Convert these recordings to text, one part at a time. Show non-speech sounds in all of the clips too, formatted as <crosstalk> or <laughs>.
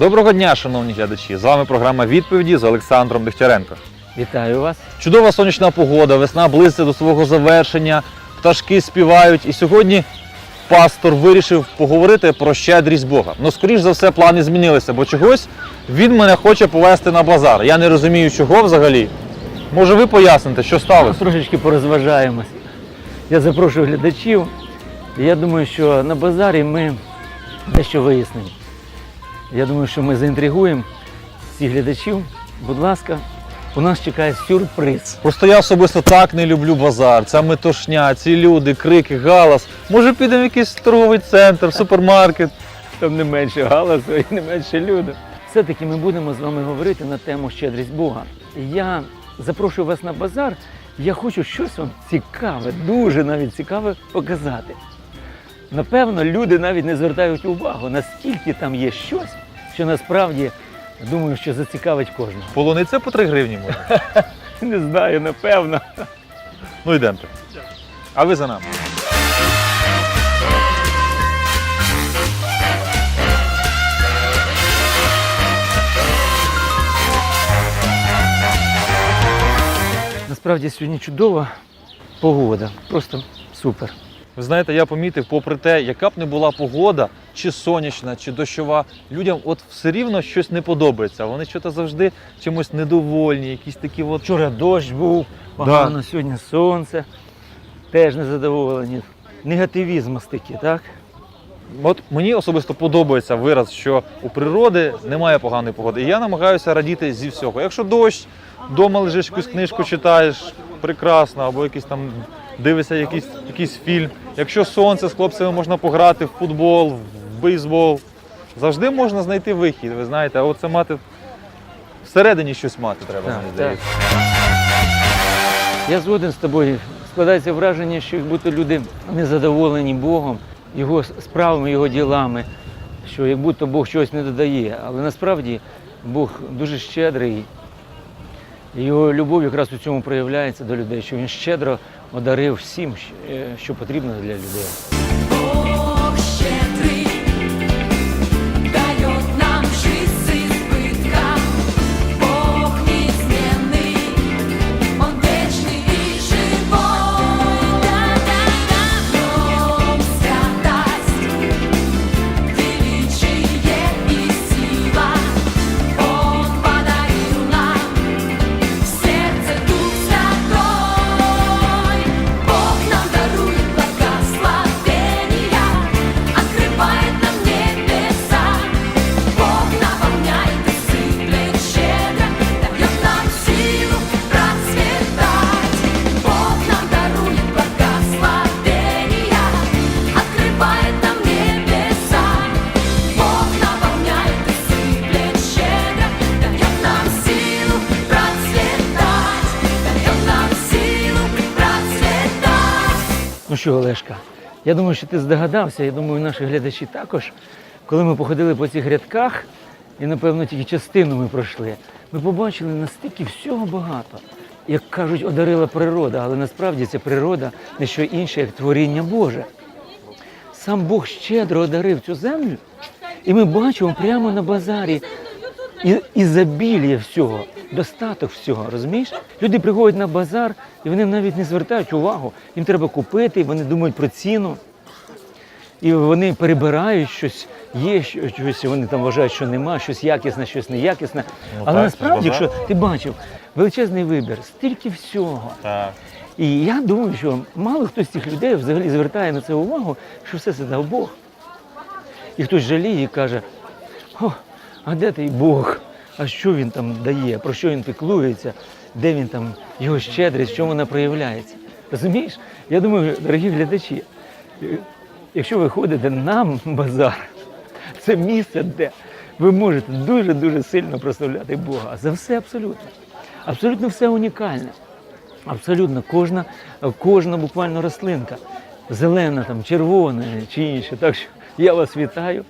Доброго дня, шановні глядачі! З вами програма відповіді з Олександром Дегтяренко. Вітаю вас. Чудова сонячна погода, весна близько до свого завершення, пташки співають. І сьогодні пастор вирішив поговорити про щедрість Бога. Ну, скоріш за все, плани змінилися, бо чогось він мене хоче повести на базар. Я не розумію, чого взагалі. Може, ви поясните, що сталося? Трошечки порозважаємось. Я запрошую глядачів. Я думаю, що на базарі ми дещо вияснимо. Я думаю, що ми заінтригуємо всіх глядачів. Будь ласка, у нас чекає сюрприз. Просто я особисто так не люблю базар. Ця метушня, ці люди, крики, галас. Може, підемо в якийсь торговий центр, супермаркет. Там не менше галасу і не менше людей. Все-таки ми будемо з вами говорити на тему щедрість Бога. Я запрошую вас на базар. Я хочу щось вам цікаве, дуже навіть цікаве показати. Напевно, люди навіть не звертають увагу, наскільки там є щось, що насправді думаю, що зацікавить кожного. Полуниця по 3 гривні може. <laughs> Не знаю, напевно. Ну йдемте. А ви за нами. Насправді сьогодні чудова погода. Просто супер. Ви знаєте, я помітив, попри те, яка б не була погода, чи сонячна, чи дощова, людям от все рівно щось не подобається. Вони щось завжди чимось недовольні, якісь такі от. Вчора дощ був, погано, сьогодні сонце. Теж незадоволені. Негативізм такий, так? От мені особисто подобається вираз, що у природи немає поганої погоди. І я намагаюся радіти зі всього. Якщо дощ, вдома лежиш якусь книжку читаєш, прекрасно, або якийсь там дивишся якийсь, якийсь фільм. Якщо сонце з хлопцями можна пограти в футбол, в бейсбол, завжди можна знайти вихід. Ви знаєте, а оце мати всередині щось мати треба, мені здається. Я згоден з тобою. Складається враження, що як будто люди незадоволені Богом, його справами, його ділами, що як будто Бог щось не додає. Але насправді Бог дуже щедрий. Його любов якраз у цьому проявляється до людей, що він щедро одарив всім, е, що потрібно для людей. Що, Олешка, я думаю, що ти здогадався, я думаю, наші глядачі також. Коли ми походили по цих рядках, і, напевно, тільки частину ми пройшли, ми побачили настільки всього багато. Як кажуть, одарила природа, але насправді ця природа не що інше, як творіння Боже. Сам Бог щедро одарив цю землю, і ми бачимо прямо на базарі і, ізобілія всього, достаток всього, розумієш? Люди приходять на базар і вони навіть не звертають увагу. Їм треба купити, вони думають про ціну. І вони перебирають щось, є що- щось, вони там вважають, що нема, щось якісне, щось неякісне. Ну Але так, насправді, якщо ти бачив величезний вибір, стільки всього. Так. І я думаю, що мало хто з цих людей взагалі звертає на це увагу, що все це дав Бог. І хтось жаліє і каже, о, а де той Бог? А що він там дає? Про що він піклується? Де він там, його щедрість, чому вона проявляється? Розумієш? Я думаю, дорогі глядачі, якщо ви ходите на базар, це місце, де ви можете дуже-дуже сильно прославляти Бога. За все абсолютно. Абсолютно все унікальне. Абсолютно кожна, кожна буквально рослинка, зелена, там, червона чи інше. Так що я вас вітаю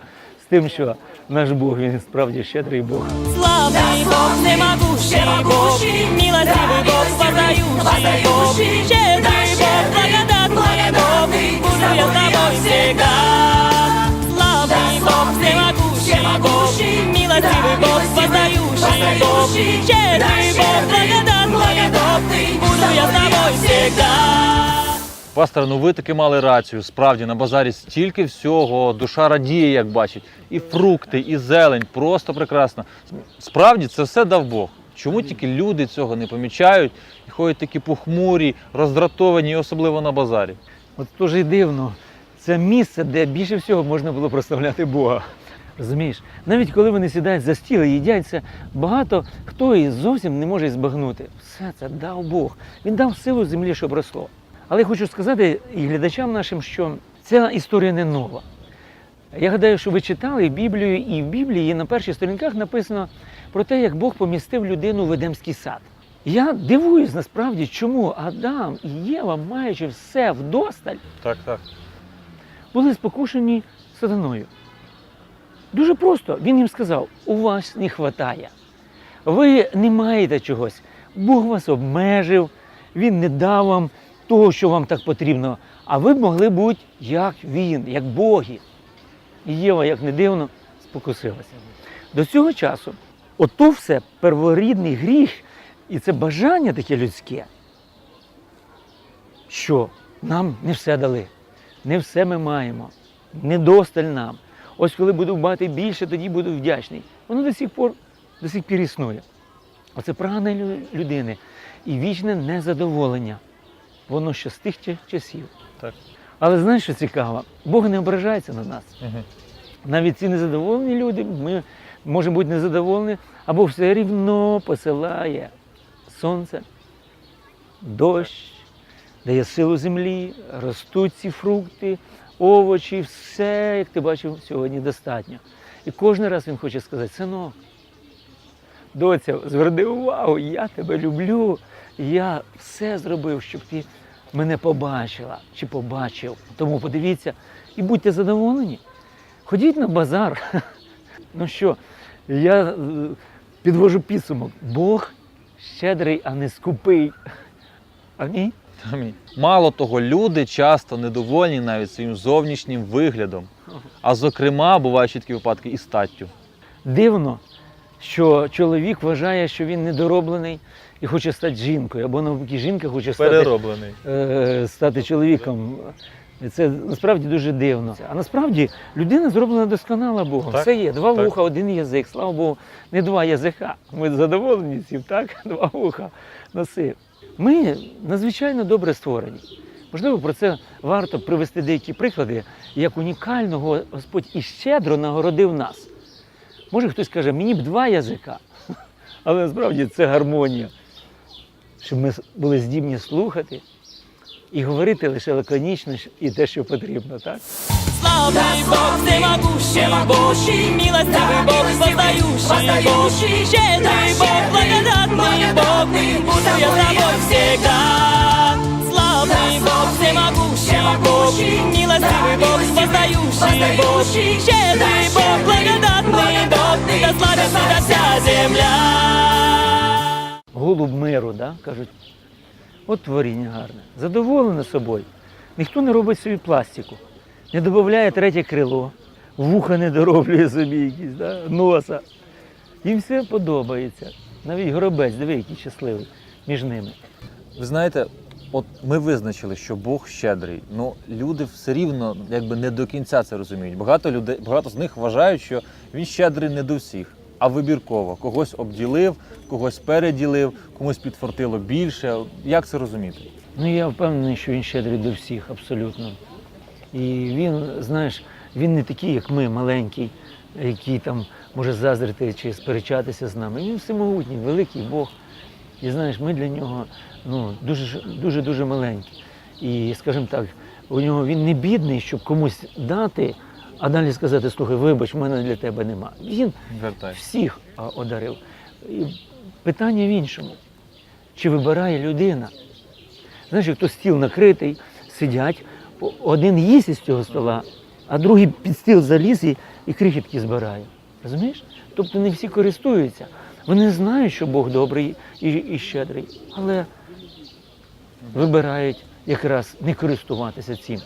тим, що наш Бог він справді щедрий Бог. Славный Бог, всемогущий Бог, милостивый Бог, воздающий Бог, щедрый Бог, благодатный Бог, буду я с тобой всегда. Славный Бог, всемогущий Бог, Милостивый Бог, воздающий Бог, щедрый Бог, благодатный Бог, буду я с тобой всегда. Пастор, ну ви таки мали рацію. Справді на базарі стільки всього, душа радіє, як бачить. І фрукти, і зелень, просто прекрасно. Справді це все дав Бог. Чому тільки люди цього не помічають і ходять такі похмурі, роздратовані, особливо на базарі? От і дивно. Це місце, де більше всього можна було прославляти Бога. Розумієш? Навіть коли вони сідають за стіл і їдять це, багато хто і зовсім не може збагнути. Все це дав Бог. Він дав силу землі, щоб росло. Але я хочу сказати і глядачам нашим, що ця історія не нова. Я гадаю, що ви читали Біблію, і в Біблії на перших сторінках написано про те, як Бог помістив людину в Едемський сад. Я дивуюсь насправді, чому Адам і Єва, маючи все вдосталь, Так, так. були спокушені сатаною. Дуже просто він їм сказав: у вас не вистачає. Ви не маєте чогось. Бог вас обмежив, Він не дав вам того, що вам так потрібно. А ви б могли бути як він, як боги. І Єва, як не дивно, спокусилася. До цього часу, ото все перворідний гріх, і це бажання таке людське, що нам не все дали, не все ми маємо, недосталь нам. Ось коли буду мати більше, тоді буду вдячний. Воно до сих пор до сих пір існує. Оце прагне людини і вічне незадоволення. Воно ще з тих часів. Так. Але знаєш, що цікаво? Бог не ображається на нас. Угу. Навіть ці незадоволені люди, ми можемо бути незадоволені, або все рівно посилає сонце, дощ, дає силу землі, ростуть ці фрукти, овочі, все, як ти бачив, сьогодні достатньо. І кожен раз він хоче сказати, синок, доця, зверни увагу, я тебе люблю, я все зробив, щоб ти мене побачила чи побачив. Тому подивіться і будьте задоволені. Ходіть на базар. <laughs> Ну що, я е, підвожу підсумок. Бог щедрий, а не скупий. <laughs> Амінь. Амінь. Мало того, люди часто недовольні навіть своїм зовнішнім виглядом. А зокрема, бувають такі випадки і статтю. Дивно, що чоловік вважає, що він недороблений і хоче стати жінкою, або навпаки, жінка хоче стати, Перероблений. е, стати чоловіком. Це насправді дуже дивно. А насправді людина зроблена досконала Богом. Так, Все є. Два так. вуха, один язик. Слава Богу, не два язика. Ми задоволені цим, так? <laughs> Два вуха носив. Ми надзвичайно добре створені. Можливо, про це варто привести деякі приклади, як унікального Господь і щедро нагородив нас. Може хтось каже, мені б два язика, <laughs> але насправді це гармонія, щоб ми були здібні слухати і говорити лише лаконічно і те, що потрібно, так? Славный Бог, всемогущий Бог, милостивый Бог, воздающий Бог, щедрый Бог, благодатный Бог, буду я с тобой всегда. Славный Бог, всемогущий Бог, милостивый Бог, воздающий Бог, щедрый Бог, благодатный Бог, да славится да вся земля. Голуб миру, да? кажуть. От творіння гарне. Задоволене собою. Ніхто не робить собі пластику, не додає третє крило, вуха не дороблює собі якісь, да? носа. Їм все подобається. Навіть горобець, диви, який щасливий між ними. Ви знаєте, от ми визначили, що Бог щедрий. Ну люди все рівно якби не до кінця це розуміють. Багато людей, багато з них вважають, що він щедрий не до всіх, а вибірково. Когось обділив, когось переділив, комусь підфартило більше. Як це розуміти? Ну я впевнений, що він щедрий до всіх, абсолютно. І він, знаєш, він не такий, як ми, маленький, який там може заздрити чи сперечатися з нами. Він всемогутній, великий Бог. І знаєш, ми для нього ну, дуже дуже дуже маленькі. І, скажімо так, у нього він не бідний, щоб комусь дати, а далі сказати, слухай, вибач, в мене для тебе нема. Він Вертай. всіх одарив. І питання в іншому. Чи вибирає людина? Знаєш, як то стіл накритий, сидять, один їсть із цього стола, а другий під стіл заліз і, і крихітки збирає. Розумієш? Тобто не всі користуються. Вони знають, що Бог добрий і, і щедрий, але вибирають якраз не користуватися цим.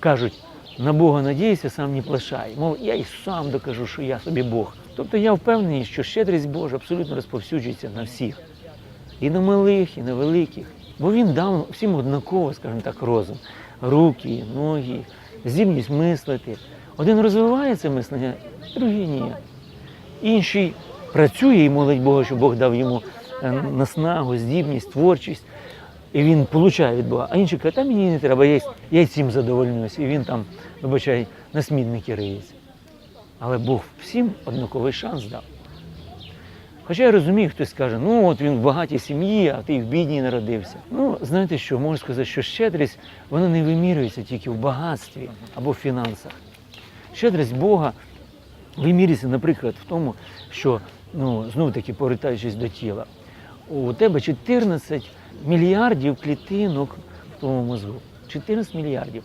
Кажуть, на Бога надійся, сам не плашай. Мов, я і сам докажу, що я собі Бог. Тобто я впевнений, що щедрість Божа абсолютно розповсюджується на всіх. І на малих, і на великих. Бо він дав всім однаково, скажімо так, розум. Руки, ноги, здібність мислити. Один розвиває це мислення, другий ні. Інший працює і молить Бога, щоб Бог дав йому е, наснагу, здібність, творчість. І він получає від Бога. А інший каже, та мені не треба, я, я й цим задовольнююсь. І він там, вибачай, на смітники риється. Але Бог всім однаковий шанс дав. Хоча я розумію, хтось каже, ну от він в багатій сім'ї, а ти в бідній народився. Ну, знаєте що, можу сказати, що щедрість вона не вимірюється тільки в багатстві або в фінансах. Щедрість Бога вимірюється, наприклад, в тому, що, ну, знову таки, повертаючись до тіла, у тебе 14 мільярдів клітинок в твоєму мозку. 14 мільярдів.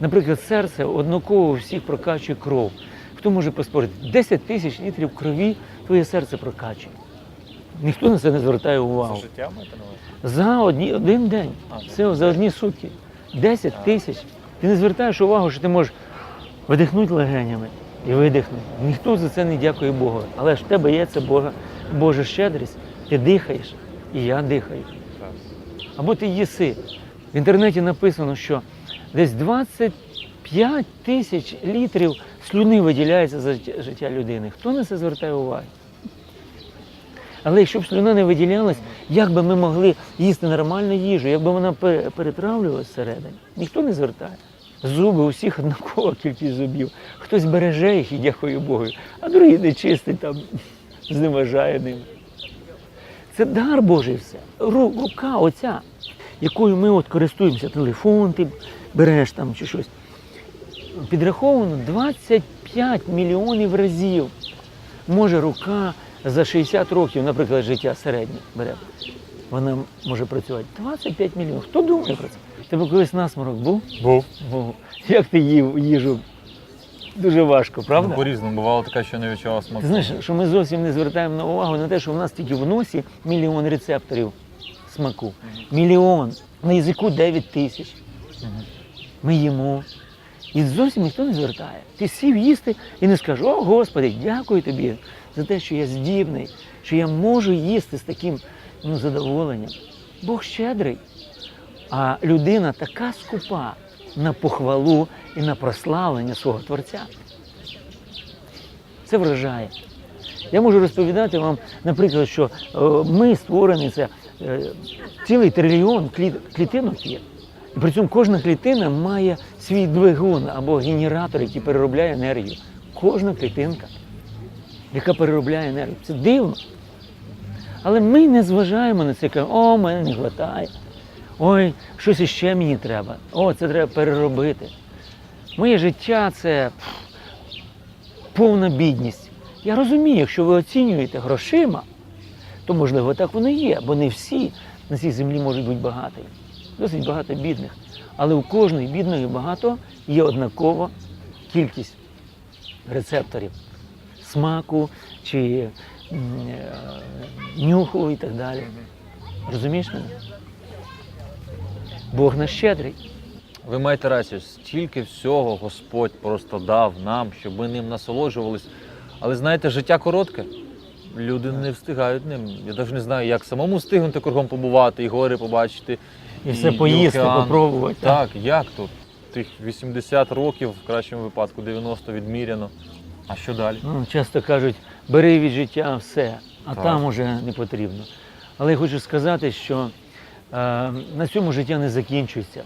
Наприклад, серце однаково всіх прокачує кров. Хто може поспорити? 10 тисяч літрів крові твоє серце прокачує. Ніхто на це не звертає увагу. життя маєте? За одні, один день. А, Все, за одні сутки. 10 тисяч. Ти не звертаєш увагу, що ти можеш видихнути легенями і видихнути. Ніхто за це не дякує Богу. Але ж в тебе є це Божа, Божа щедрість. Ти дихаєш, і я дихаю. Або ти їси. В інтернеті написано, що десь 25 тисяч літрів слюни виділяється за життя- людини. Хто на це звертає увагу? Але якщо б слюна не виділялась, як би ми могли їсти нормальну їжу, якби вона пе- перетравлювалася всередині? Ніхто не звертає. Зуби у всіх однакова кількість зубів. Хтось береже їх і дякує Богу, а другий не чистить там, зневажає ним. Це дар Божий все. Ру- Рука оця, якою ми от користуємося, телефон ти береш там чи щось. Підраховано 25 мільйонів разів. Може рука за 60 років, наприклад, життя середнє бере. Вона може працювати 25 мільйонів. Хто думає про це? Тебе колись насморок був? Був. Був. Як ти їв їжу? Дуже важко, правда? Ну, по-різному. Бувало таке, що не відчував смаку. Ти знаєш, що ми зовсім не звертаємо на увагу на те, що в нас тільки в носі мільйон рецепторів смаку. Мільйон. На язику 9 тисяч. Ми їмо. І зовсім ніхто не звертає. Ти сів їсти і не скажеш, о Господи, дякую тобі за те, що я здібний, що я можу їсти з таким ну, задоволенням. Бог щедрий. А людина така скупа на похвалу і на прославлення свого Творця. Це вражає. Я можу розповідати вам, наприклад, що е, ми створені це е, цілий трильйон клітинок є. І при цьому кожна клітина має свій двигун або генератор, який переробляє енергію. Кожна клітинка, яка переробляє енергію. Це дивно. Але ми не зважаємо на це, кажемо, о, мене не вистачає. Ой, щось іще мені треба. О, це треба переробити. Моє життя це повна бідність. Я розумію, якщо ви оцінюєте грошима, то можливо так воно є, бо не всі на цій землі можуть бути багаті. Досить багато бідних. Але у кожної бідної багато є однакова кількість рецепторів смаку чи е, нюху і так далі. Розумієш мене? Бог наш щедрий. Ви маєте рацію, стільки всього Господь просто дав нам, щоб ми ним насолоджувались. Але знаєте, життя коротке. Люди не встигають ним. Я навіть не знаю, як самому встигнути кругом побувати, і гори побачити. І все поїсти, океан. попробувати. Так, як тут? Тих 80 років, в кращому випадку 90 відміряно. А що далі? Ну, часто кажуть, бери від життя все, а Так. там уже не потрібно. Але я хочу сказати, що на цьому життя не закінчується.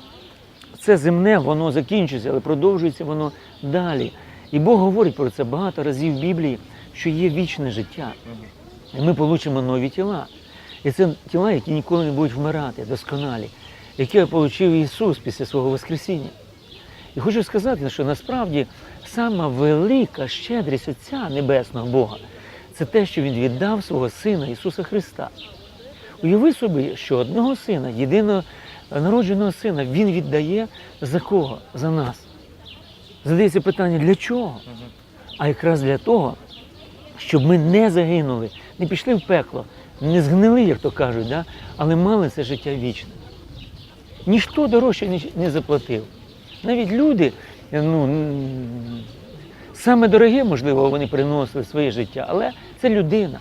Це земне, воно закінчується, але продовжується воно далі. І Бог говорить про це багато разів в Біблії, що є вічне життя. І ми отримаємо нові тіла. І це тіла, які ніколи не будуть вмирати, досконалі, які отримав Ісус після свого Воскресіння. І хочу сказати, що насправді сама велика щедрість Отця Небесного Бога це те, що Він віддав свого Сина Ісуса Христа. Уяви собі, що одного сина, єдиного народженого сина, Він віддає за кого? За нас. Задається питання, для чого? А якраз для того, щоб ми не загинули, не пішли в пекло, не згнили, як то кажуть, да? але мали це життя вічне. Ніхто дорожче не- заплатив. Навіть люди ну, Саме дороге, можливо, вони приносили своє життя, але це людина.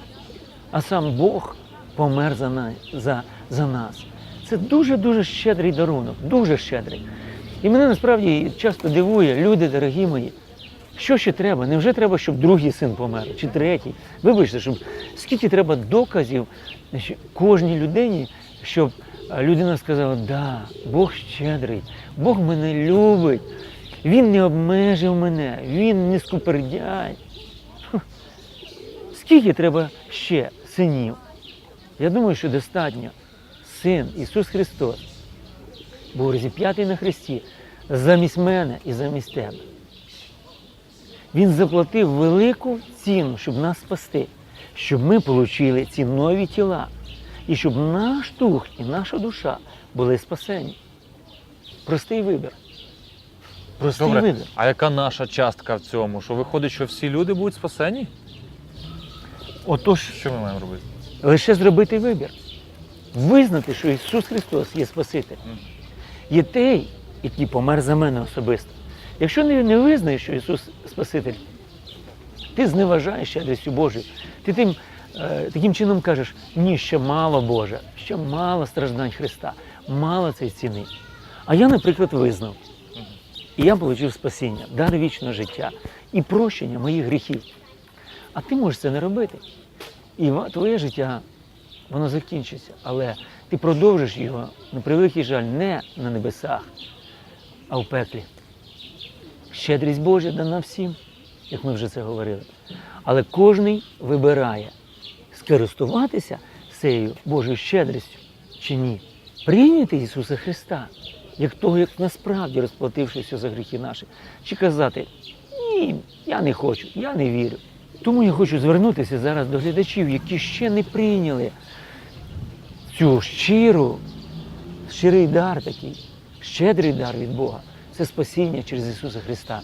А сам Бог помер за, на- за, за нас. Це дуже-дуже щедрий дарунок, дуже щедрий. І мене насправді часто дивує, люди, дорогі мої, що ще треба? Невже треба, щоб другий син помер, чи третій? Вибачте, щоб скільки треба доказів кожній людині, щоб людина сказала, да, Бог щедрий, Бог мене любить, Він не обмежив мене, Він не скупердяй. Скільки треба ще синів? Я думаю, що достатньо. Син Ісус Христос був розіп'ятий на Христі замість мене і замість тебе. Він заплатив велику ціну, щоб нас спасти, щоб ми отримали ці нові тіла, і щоб наш дух і наша душа були спасені. Простий вибір. Простий Добре, вибір. а яка наша частка в цьому? Що виходить, що всі люди будуть спасені? Отож, Що ми маємо робити? Лише зробити вибір. Визнати, що Ісус Христос є Спаситель. Є той, який помер за мене особисто. Якщо не, не визнаєш, що Ісус Спаситель, ти зневажаєш щедрістю Божою. Ти тим, е, таким чином кажеш, ні, ще мало Боже, ще мало страждань Христа, мало цієї ціни. А я, наприклад, визнав. І я отримав спасіння, дар вічного життя і прощення моїх гріхів. А ти можеш це не робити. І твоє життя, воно закінчиться, але ти продовжиш його, на превеликий жаль, не на небесах, а в пеклі. Щедрість Божа дана всім, як ми вже це говорили. Але кожний вибирає скористуватися цією Божою щедрістю чи ні. Прийняти Ісуса Христа, як того, як насправді розплатившися за гріхи наші, чи казати ні, я не хочу, я не вірю. Тому я хочу звернутися зараз до глядачів, які ще не прийняли цю щиру, щирий дар такий, щедрий дар від Бога. Це спасіння через Ісуса Христа.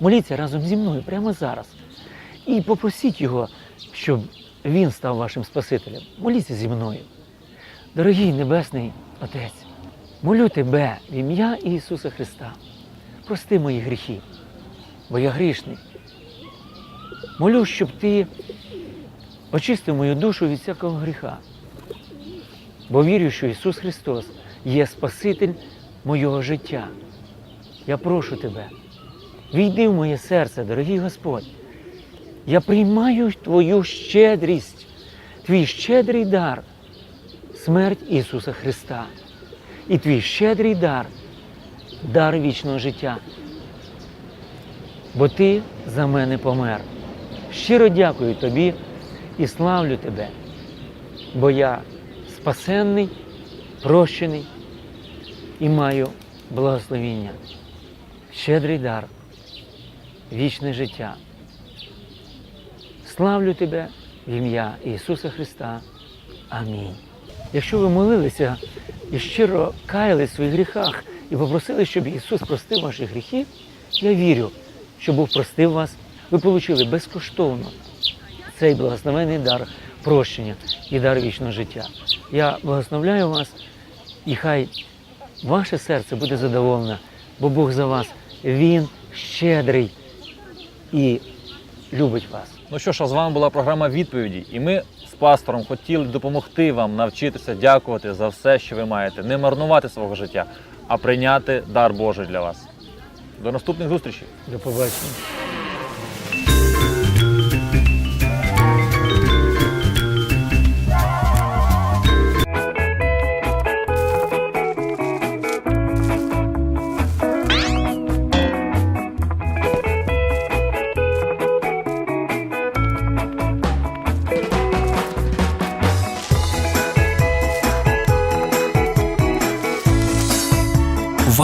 Моліться разом зі мною прямо зараз. І попросіть Його, щоб Він став вашим Спасителем. Моліться зі мною. Дорогий Небесний Отець, молю Тебе в ім'я Ісуса Христа. Прости мої гріхи, бо я грішний. Молю, щоб Ти очистив мою душу від всякого гріха. Бо вірю, що Ісус Христос є Спаситель мого життя. Я прошу Тебе, війди в моє серце, дорогий Господь. Я приймаю Твою щедрість, Твій щедрий дар, смерть Ісуса Христа. І твій щедрий дар, дар вічного життя. Бо Ти за мене помер. Щиро дякую Тобі і славлю Тебе, бо я спасенний, прощений і маю благословіння, щедрий дар, вічне життя. Славлю Тебе в ім'я Ісуса Христа. Амінь. Якщо ви молилися і щиро каялись в своїх гріхах і попросили, щоб Ісус простив ваші гріхи, я вірю, що Бог простив вас, ви отримали безкоштовно цей благословений дар прощення і дар вічного життя. Я благословляю вас, і хай ваше серце буде задоволене, бо Бог за вас, Він щедрий і любить вас. Ну що ж, а з вами була програма відповіді, і ми з пастором хотіли допомогти вам навчитися дякувати за все, що ви маєте, не марнувати свого життя, а прийняти дар Божий для вас. До наступних зустрічей! До побачення.